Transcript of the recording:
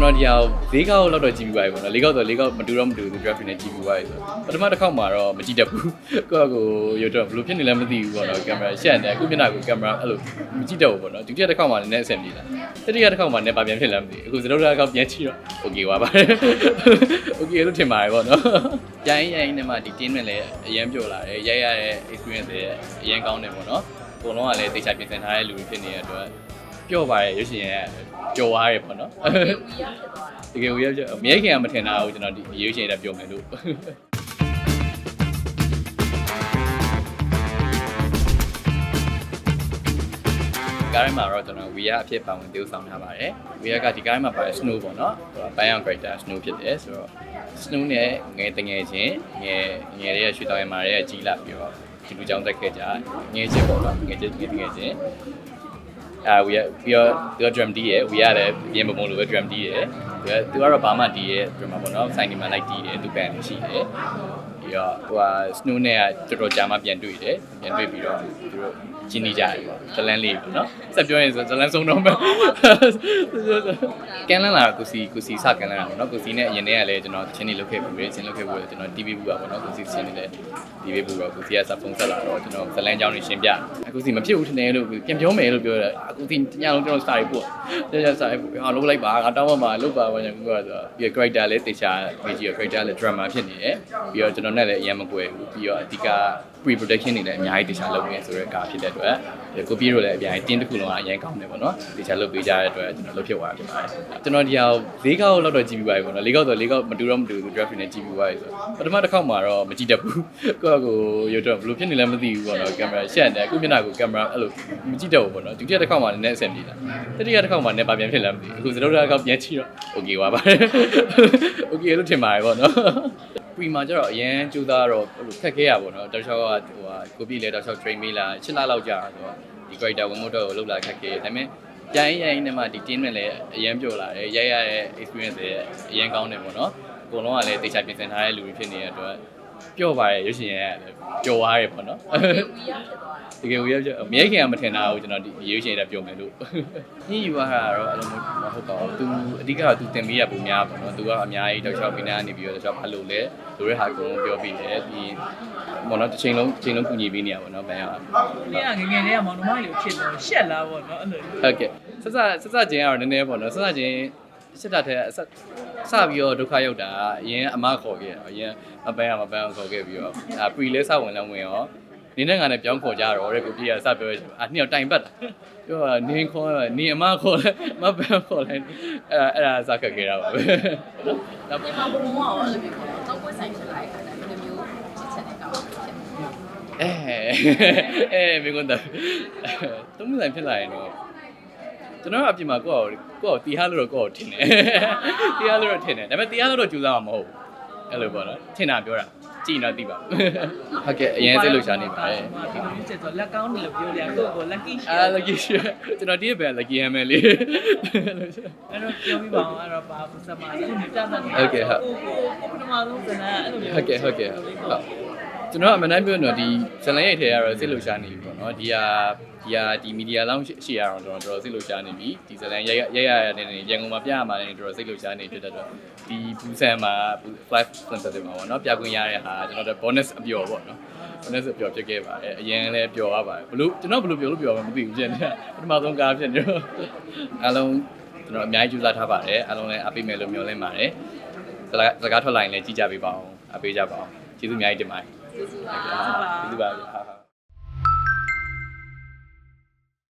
ကျွန်တော်ဒီဟာ၄ခေါက်လောက်တော့ကြည့်ပြီးပါပြီပေါ့နော်၄ခေါက်တော့၄ခေါက်မတူတော့မတူဘူး graphic နဲ့ကြည့်ပြီးပါပြီဆိုတော့ပထမတစ်ခေါက်မှာတော့မကြည့်တတ်ဘူးကိုယ့်အကိုရုပ်တော့ဘယ်လိုဖြစ်နေလဲမသိဘူးပေါ့နော်ကင်မရာရှက်နေအခုမျက်နှာကိုကင်မရာအဲ့လိုမကြည့်တတ်ဘူးပေါ့နော်ဒုတိယတစ်ခေါက်မှာလည်းနည်းအဆင်ပြေတာတတိယတစ်ခေါက်မှာလည်းပါပြန်ဖြစ်လဲမသိဘူးအခုစတုတ္ထတစ်ခေါက်ပြန်ကြည့်တော့ okay ပါပါတယ် okay လို့ထင်ပါတယ်ပေါ့နော်ရိုင်းရိုင်းနဲ့မှဒီ team နဲ့လည်းအရင်ပြောလာတယ်ရိုက်ရတဲ့ experience တွေအရင်ကောင်းတယ်ပေါ့နော်အကုန်လုံးကလည်းတေချာပြင်ဆင်ထားတဲ့လူတွေဖြစ်နေတဲ့အတွက် ပျော့ပါတယ်ရွှေရှင်ရဲ့ကြော်သွားတယ်ပေါ့နော်တကယ်ဝေးရအမြဲခင်ကမထင်တာကိုကျွန်တော်ဒီရွေးချယ်တာပြောမယ်လို့ကားထဲမှာတော့ကျွန်တော်ဝီယာအဖြစ်ပါဝင် tiêu ဆောင်ထားပါတယ်ဝီယာကဒီကားထဲမှာပါတဲ့ snow ပေါ့နော်ဟိုဘိုင်အောင် character snow ဖြစ်တယ်ဆိုတော့ snow နဲ့ငယ်တငယ်ချင်းငယ်ငယ်ရဲ့ရွှေတောင်ရမာရဲ့ကြီးလာပြီးတော့ဒီလူကြောင့်တက်ခဲ့ကြငယ်ချင်းပေါ့နော်ငယ်ချင်းငယ်တငယ်ချင်း အာဝီယာပြီးတော့သူက drum D ရယ်ဝီယာလည်းပြင်မမလို့ပဲ drum D ရယ်သူကသူကတော့ဘာမှ D ရယ် drum ပေါ့နော်စိုင်းနေမှာ like D ရယ်သူ band ရှိတယ်ပြီးတော့ဟိုဟာ snow နဲ့ကတော်တော်ကြာမှပြန်တွေ့တယ်ပြန်တွေ့ပြီးတော့သူတို့ ကျင်းနေကြတယ်ပေါ့ဇလန်းလေးပေါ့နော်ဆက်ပြောရင်ဆိုဇလန်းဆုံးတော့မယ်ကန်လန်းလာကိုစီကိုစီစကန်လန်းလာပေါ့နော်ကိုစီနဲ့အရင်တည်းကလည်းကျွန်တော်ချင်းနေလုပ်ခဲ့ပြီးပြီချင်းလုပ်ခဲ့ပြီးတော့ကျွန်တော် TV ဘူးပါပေါ့နော်ကိုစီချင်းနေလည်း TV ဘူးတော့ကိုစီကစဖုန်းဆက်လာတော့ကျွန်တော်ဇလန်းကြောင်းနေရှင်းပြအခုစီမဖြစ်ဘူးထင်တယ်လို့ပြန်ပြောမယ်လို့ပြောတယ်အခုစီညလုံးကျွန်တော်စာရေးပို့တယ်စာရေးပို့ဟာလုပ်လိုက်ပါငါတောင်းပါမှာလုပ်ပါပါညာကူကဆိုတော့ပြီးတော့ character လည်းတေချာ page ရော character လည်း drama ဖြစ်နေတယ်ပြီးတော့ကျွန်တော်နဲ့လည်းအရင်မကွယ်ဘူးပြီးတော့အဓိက pre production တွေလည်းအများကြီးတေချာလုပ်နေဆိုတဲ့ကားဖြစ်တဲ့အတွက်ကိုပြေတို့လည်းအများကြီးတင်းတစ်ခုလုံးကအရင်ကောင်းတယ်ပေါ့နော်တေချာလုပ်ပေးကြတဲ့အတွက်ကျွန်တော်လုပ်ဖြစ်သွားတာဖြစ်ပါတယ်ကျွန်တော်ဒီဟာ၄ခေါက်လောက်တော့ကြည့်ပြီးပါပြီပေါ့နော်၄ခေါက်တော့၄ခေါက်မတူတော့မတူဘူး graphic နဲ့ကြည့်ပြီးပါပြီဆိုတော့ပထမတစ်ခေါက်မှာတော့မကြည့်တတ်ဘူးကိုယ့်အကိုရုပ်တော့ဘယ်လိုဖြစ်နေလဲမသိဘူးပေါ့နော်ကင်မရာရှက်နေအခုမျက်နှာကိုကင်မရာအဲ့လိုမကြည့်တတ်ဘူးပေါ့နော်ဒုတိယတစ်ခေါက်မှာလည်းနည်းအဆင်ပြေတာတတိယတစ်ခေါက်မှာလည်းပါပြန်ဖြစ်လဲမသိဘူးအခုစတုတ္ထတစ်ခေါက်ပြန်ကြည့်တော့ okay ပါပါတယ် okay လို့ထင်ပါတယ်ပေါ့နော် pre မှာကျတော့အရင်ကြိုးစားတော့အဲ့လိုခက်ခဲရပါတော့တောက်လျှောက်ကဟိုဟာကိုပြည့်လဲတောက်လျှောက် train မေးလာ7လလောက်ကြာဆိုတော့ဒီ character ဝင်မို့တော့ကိုလောက်လာခက်ခဲဒါပေမဲ့ကြိုင်းရိုင်းနဲ့မှဒီ team နဲ့လည်းအရင်ပြောလာတယ်ရိုက်ရတဲ့ experience တွေအရင်ကောင်းတယ်ပေါ့နော်အကုန်လုံးကလည်းတေချာပြင်ဆင်ထားတဲ့လူတွေဖြစ်နေတဲ့အတွက် ပျော့ပါတယ်ရွှေရှင်ရဲ့ကြော်သွားတယ်ပေါ့နော်တကယ်ဝေးရအမြဲခင်ကမထင်တာကိုကျွန်တော်ဒီရွှေရှင်ရဲ့ပြောမယ်လို့ညှိယူရတာတော့အဲ့လိုမျိုးမဟုတ်ပါဘူးသူအဓိကကသူတင်ပေးရပုံများပေါ့နော်သူကအများကြီးတောက်လျှောက်ခင်းနေပြီးတော့တောက်လျှောက်ဘာလို့လဲလိုတဲ့ဟာအကုန်လုံးပြောပြီးတယ်ပြီးပေါ့နော်တစ်ချိန်လုံးတစ်ချိန်လုံးကူညီပေးနေရပါတော့ဘန်ရ။နေ့ကငယ်ငယ်လေးကမောင်နှမကြီးကိုဖြစ်တော့ရှက်လာပေါ့နော်အဲ့လိုဟုတ်ကဲ့ဆက်စဆက်စချင်းကတော့နည်းနည်းပေါ့နော်ဆက်စချင်း စစ်တာတဲ့အဆက်စပြီးတော့ဒုက္ခရောက်တာအရင်အမခေါ်ခဲ့တယ်အရင်မပန်းရမပန်းအောင်ခေါ်ခဲ့ပြီးတော့အာပရီလဲစဝင်လဲဝင်ရောနင်းနဲ့ငါနဲ့ပြောင်းခေါ်ကြတော့တဲ့ကိုပြေကစပြောအာနှစ်ယောက်တိုင်ပတ်တာပြောတာနင်းခေါ်နင်းအမခေါ်လဲမပန်းခေါ်လဲအဲ့အဲ့ဒါစခက်ခဲ့တာပါပဲနော်နောက်ပိုင်းဘုံဘုံရောအဲ့လိုမျိုးပေါ့တော့ကိုယ်ဆိုင်ဖြစ်လာတဲ့အခါကျတော့ဒီလိုမျိုးချစ်ချက်တဲ့ကောင်ဖြစ်တယ်အဲအဲမိကွန်းတော့တုံးဆိုင်ဖြစ်လာရင်တော့ ကျွန်တော်အပြင်မှာကိုယ့်ကိုကိုယ့်ကိုတီဟာလို့တော့ကိုယ့်ကိုထင်တယ်တီဟာလို့တော့ထင်တယ်ဒါပေမဲ့တီဟာလို့တော့ကြိုးစားမှာမဟုတ်ဘူးအဲ့လိုပေါ့နော်ထင်တာပြောတာကြည့်နေတော့သိပါဘူးဟုတ်ကဲ့အရင်စိတ်လှုပ်ရှားနေပါတယ်ဒီလိုချစ်တော့လက်ကောင်းတယ်လို့ပြောရကိုယ့်ကို lucky အာ lucky share ကျွန်တော်ဒီဘက် lucky hammer လေးအဲ့တော့ပြောပြီးပါအောင်အဲ့တော့ပါပစမအဲ့လိုမျိုးတာတာဟုတ်ကဲ့ဟုတ်ကိုကိုပထမဆုံးကလည်းအဲ့လိုမျိုးဟုတ်ကဲ့ဟုတ်ကဲ့ဟုတ်ကျွန်တော်အမှန်တမ်းပြောရင်တော့ဒီဇလန်ရိတ်ထဲကတော့စိတ်လှုပ်ရှားနေပြီပေါ့နော်ဒီဟာ ဒီဟာဒီမီဒီယာလောင်းရှိရအောင်တော့တော်တော်စိတ်လှုပ်ရှားနေပြီဒီဇလန်ရိုက်ရရိုက်ရရနေနေရန်ကုန်မှာပြရမှာလည်းတော်တော်စိတ်လှုပ်ရှားနေဖြစ်တဲ့အတွက်ဒီဘူးဆန်မှာ flash sensitive မှာပေါ့နော်ပြကွင်းရတဲ့ဟာကျွန်တော်တို့ bonus အပျော်ပေါ့နော် bonus အပျော်ဖြစ်ခဲ့ပါတယ်အရင်လည်းပျော်ရပါတယ်ဘလို့ကျွန်တော်ဘလို့ပျော်လို့ပျော်မှာမသိဘူးပြန်တယ်ပထမဆုံးကားဖြစ်နေတော့အားလုံးကျွန်တော်အများကြီးကြိုးစားထားပါတယ်အားလုံးလည်းအားပေးမယ်လို့မျှော်လင့်ပါတယ်စကားစကားထွက်လာရင်လည်းကြည့်ကြပေးပါအောင်အားပေးကြပါအောင်ကျေးဇူးအများကြီးတင်ပါတယ်ကျေးဇူးပါကျေးဇူးပါဗျာ